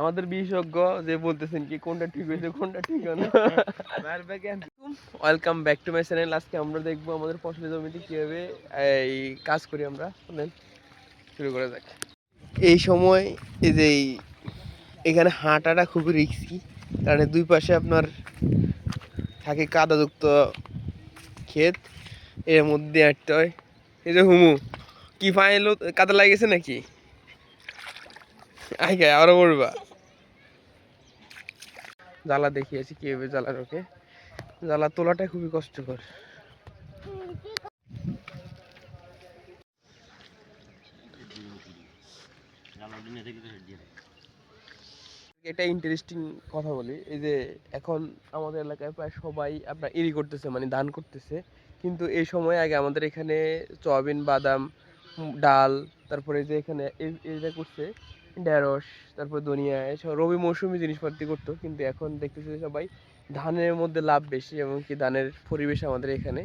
আমাদের বিশেষজ্ঞ যে বলতেছেন কি, কোনটা ঠিক হয়েছে, কোনটা ঠিক না? Welcome back to my channel আজকে আমরা দেখব আমাদের ফসলের জমিতে কীভাবে, এই, কাজ করি আমরা। শুনেন শুরু করা যাক। এই সময় এই যে এখানে হাঁটাটা খুবই রিস্কি কারণ দুই পাশে আপনার থাকে কাদাযুক্ত ক্ষেত। এর মধ্যে হাঁটতে হয়। এই যে হুমু, কি ফাইল কাদা লাগেছে নাকি? আরও জ্বালা দেখিয়েছি কীভাবে জ্বালা রোকে জ্বালা তোলাটা খুবই কষ্টকর। এটা ইন্টারেস্টিং কথা বলি, এই যে এখন আমাদের এলাকায় প্রায় সবাই আপনার ইরি করতেছে মানে ধান করতেছে। কিন্তু এই সময় আগে আমাদের এখানে সয়াবিন, বাদাম ডাল, তারপরে যে এখানে এইটা করছে ঢেঁড়স, তারপর ধনিয়া, এসব রবি মৌসুমি জিনিসপাতি করতো, কিন্তু এখন দেখতেছি সবাই ধানের মধ্যে লাভ বেশি এবং কি ধানের পরিবেশ আমাদের এখানে,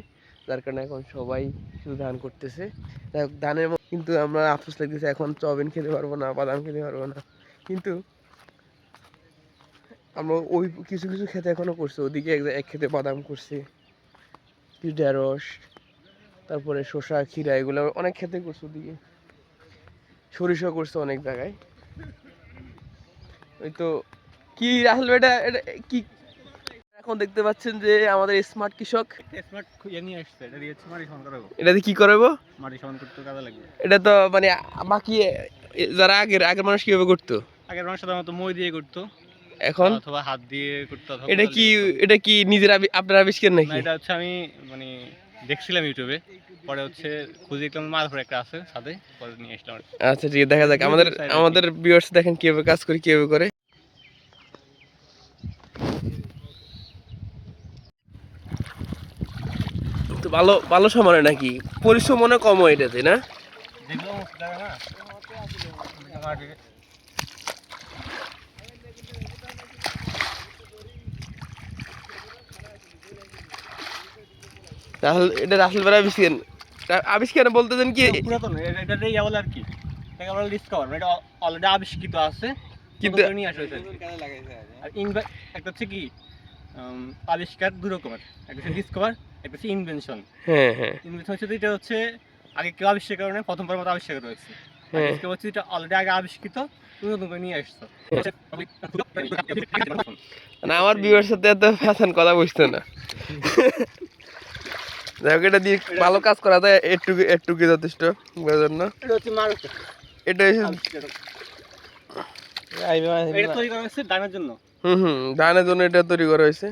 যার কারণে এখন সবাই শুধু ধান করতেছে। ধানের কিন্তু আমরা আফসোস লাগতেছে, এখন সয়াবিন খেতে পারব না, বাদাম খেতে পারব না। কিন্তু আমরা ওই কিছু কিছু খেতে এখনও করছি, ওদিকে এক খেতে বাদাম করছে, কিছু ঢেঁড়স, তারপরে শসা, ক্ষীরা, এগুলো অনেক খেতে করছে ওদিকে। সরিষা করছে অনেক জায়গায়। ওই তো কি রাহুল এটা এটা কি? এখন দেখতে পাচ্ছেন যে আমাদের স্মার্ট কৃষক। স্মার্ট ইয়ে নিয়ে আসছে এটা দিয়ে মাটি সমান করাবো। এটা দিয়ে কি করাবো? মাটি সমান করতে কাজে লাগবে। এটা তো মানে বাকি যারা আগের আগের মানুষ কীভাবে করতো? আগের মানুষ সাধারণত মই দিয়ে করতো। এখন? অথবা হাত দিয়ে করতো অথবা এটা কি এটা কি নিজের আবি- আপনার আবিষ্কার নাকি? এটা হচ্ছে আমি মানে দেখছিলাম ইউটিউবে। পরে হচ্ছে খুঁজে দেখলাম মাছ ধরে একটা আছে সাথে পরে নিয়ে আসলাম আচ্ছা ঠিক আছে দেখা যাক। আমাদের আমাদের ভিউয়ার্স দেখেন কীভাবে কাজ করি কীভাবে করে। ভালো ভালো সময় নাকি? পরিশ্রম মনে কম হয় এটাতে না? রাহুল এটা রাহুল বেড়া আবিষ্কার আবিষ্কার বলতেছেন কি? পুরাতন এটা- ইয়া বলে আর কি? এটাকে ডিসকভার এটা অলরেডি আবিষ্কৃত আছে। কিন্তু কিন্তু নিয়ে আসা হয়েছে আর কি। একটা হচ্ছে কি আবিষ্কার দু রকমের। একটা হচ্ছে ডিসকভার একটা হচ্ছে ইনভেনশন হ্যাঁ হ্যাঁ। ইনভেনশন হচ্ছে এটা হচ্ছে আগে কেউ আবিষ্কার করে নাই প্রথমবার মতো আবিষ্কার করা হয়েছে হ্যাঁ। হচ্ছে এটা অলরেডি আগে আবিষ্কৃত তুমি নতুন করে নিয়ে আসছো। না আমার ভিউয়ার সাথে এত ফ্যাশন কথা বুঝতো না। যাই হোক এটা দিয়ে ভালো কাজ করা যায় একটু একটু যথেষ্ট জন্য। এটা হচ্ছে এটা তৈরি করা হয়েছে জন্য। হুম হুম ধানের জন্য এটা তৈরি করা হয়েছে।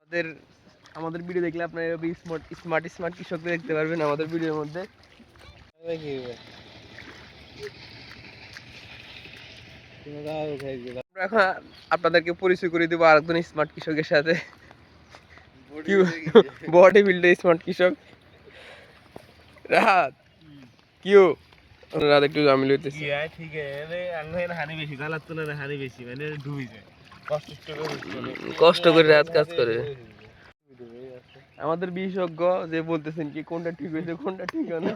আমাদের আমাদের ভিডিও দেখলে আপনারা স্মার্ট স্মার্ট স্মার্ট কৃষকদের দেখতে পারবেন আমাদের ভিডিওর মধ্যে। আমরা এখন আপনাদেরকে পরিচয় করে দেবো আরেকজন স্মার্ট কৃষকের সাথে। বডি বিল্ডার স্মার্ট কৃষক। রাহাত কিউ রাত একটু জামিল হইতেছে। কষ্ট করে রাত কাজ করে। আমাদের বিশেষজ্ঞ যে বলতেছেন কি কোনটা ঠিক হয়েছে কোনটা ঠিক হয় না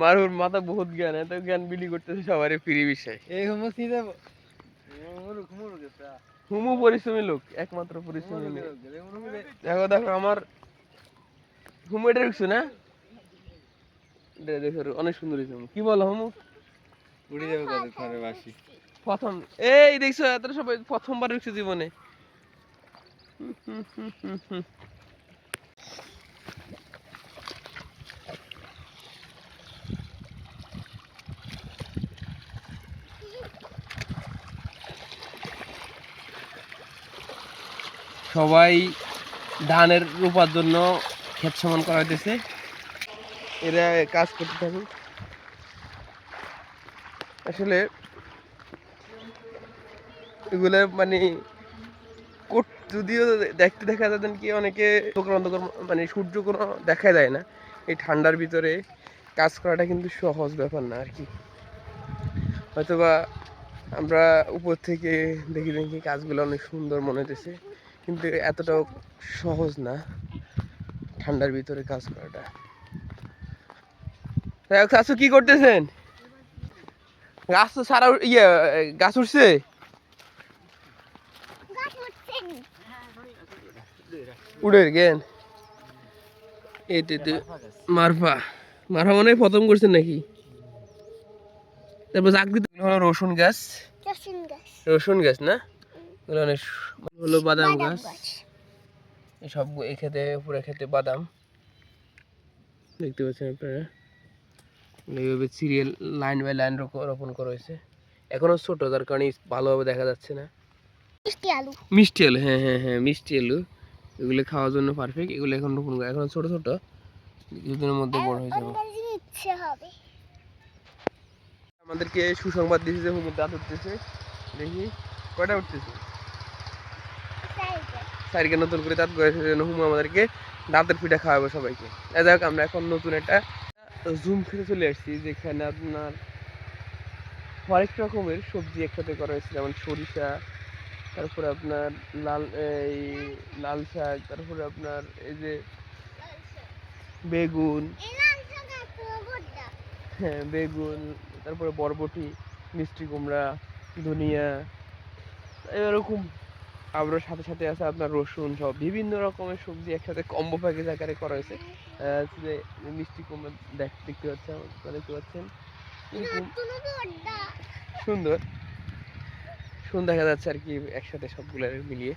মারুর মাথা বহুত জ্ঞান এত জ্ঞান বিলি করতেছে সবারই ফ্রি বিষয়। হুমু পরিশ্রমী লোক একমাত্র পরিশ্রমী লোক। দেখো দেখো আমার হুমু এটা না? অনেক সুন্দর হয়েছে। কি বলো হুমু প্রথম এই দেখছ এত সবাই প্রথমবার দেখছ জীবনে। সবাই ধানের রোপার জন্য ক্ষেত সমান করা হইতেছে এরা কাজ করতে থাকুক আসলে এগুলো মানে কোট- যদিও দেখতে দেখা যাতেন কি অনেকে অন্ধকার মানে সূর্য কোনো দেখা যায় না। এই ঠান্ডার ভিতরে কাজ করাটা কিন্তু সহজ ব্যাপার না আর কি। হয়তোবা আমরা উপর থেকে দেখি দেখি কাজগুলো অনেক সুন্দর মনে হতেছে কিন্তু এতটাও সহজ না ঠান্ডার ভিতরে কাজ করাটা। চাচু কি করতেছেন? গাছ তো সারা ইয়ে গাছ উঠছে? উড়ে গেন এতে মারফা। মারফা মানে প্রথম করছেন নাকি? তারপর চাকরি হলো রসুন গাছ। রসুন গাছ। না? অনেক হলো বাদাম গাছ। সব এই খেতে পুরো খেতে বাদাম। দেখতে পাচ্ছেন আপনারা? এইভাবে সিরিয়াল লাইন বাই লাইন রোপণ করা হয়েছে। এখনও ছোট যার কারণে ভালোভাবে দেখা যাচ্ছে না। মিষ্টি আলু। মিষ্টি আলু হ্যাঁ হ্যাঁ হ্যাঁ মিষ্টি আলু। এগুলো খাওয়ার জন্য পারফেক্ট এগুলো এখন রোপণ করা এখন ছোট ছোট। কিছুদিনের মধ্যে বড় হয়ে যাবে। আমাদেরকে সুসংবাদ দিয়েছে যে হুমুর দাঁত উঠতেছে। দেখি কয়টা উঠতেছে? স্যারকে নতুন করে দাঁত গড়েছে জন্য হুমু আমাদেরকে দাঁতের পিঠা খাওয়াবে সবাইকে। এ যাক আমরা এখন নতুন একটা জুম খেতে চলে আসছি, যেখানে আপনার হরেক রকমের সবজি একসাথে করা হয়েছে, যেমন সরিষা, তারপরে আপনার লাল, এই লাল শাক, তারপরে আপনার এই যে বেগুন। হ্যাঁ বেগুন, তারপরে বরবটি, মিষ্টি কুমড়া, ধনিয়া, এরকম আবার সাথে সাথে আছে আপনার রসুন সব বিভিন্ন রকমের সবজি একসাথে কম্বো প্যাকেজ আকারে করা হয়েছে। যে মিষ্টি কুমড়া দেখ, দেখতে পাচ্ছেন আপনারা দেখতে পাচ্ছেন? সুন্দর। সুন্দর দেখা যাচ্ছে আর কি একসাথে সবগুলো মিলিয়ে।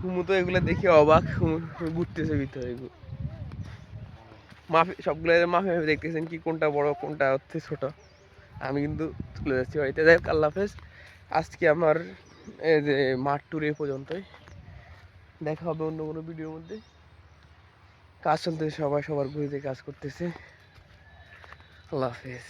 হুমু তো এগুলো দেখে অবাক ঘুরতেছে ভিতরে। মাফি সবগুলো মাফি মাফি দেখতেছেন কি কোনটা বড়, কোনটা হচ্ছে ছোট। আমি কিন্তু চলে যাচ্ছি বাড়িতে। যাই আল্লাহ হাফেজ। আজকে আমার যে মাঠ ট্যুর এ পর্যন্তই। দেখা হবে অন্য কোনো ভিডিওর মধ্যে। কাজ চলতেছে সবাই, সবার ঘুরিতে কাজ করতেছে। আল্লাহ হাফেজ।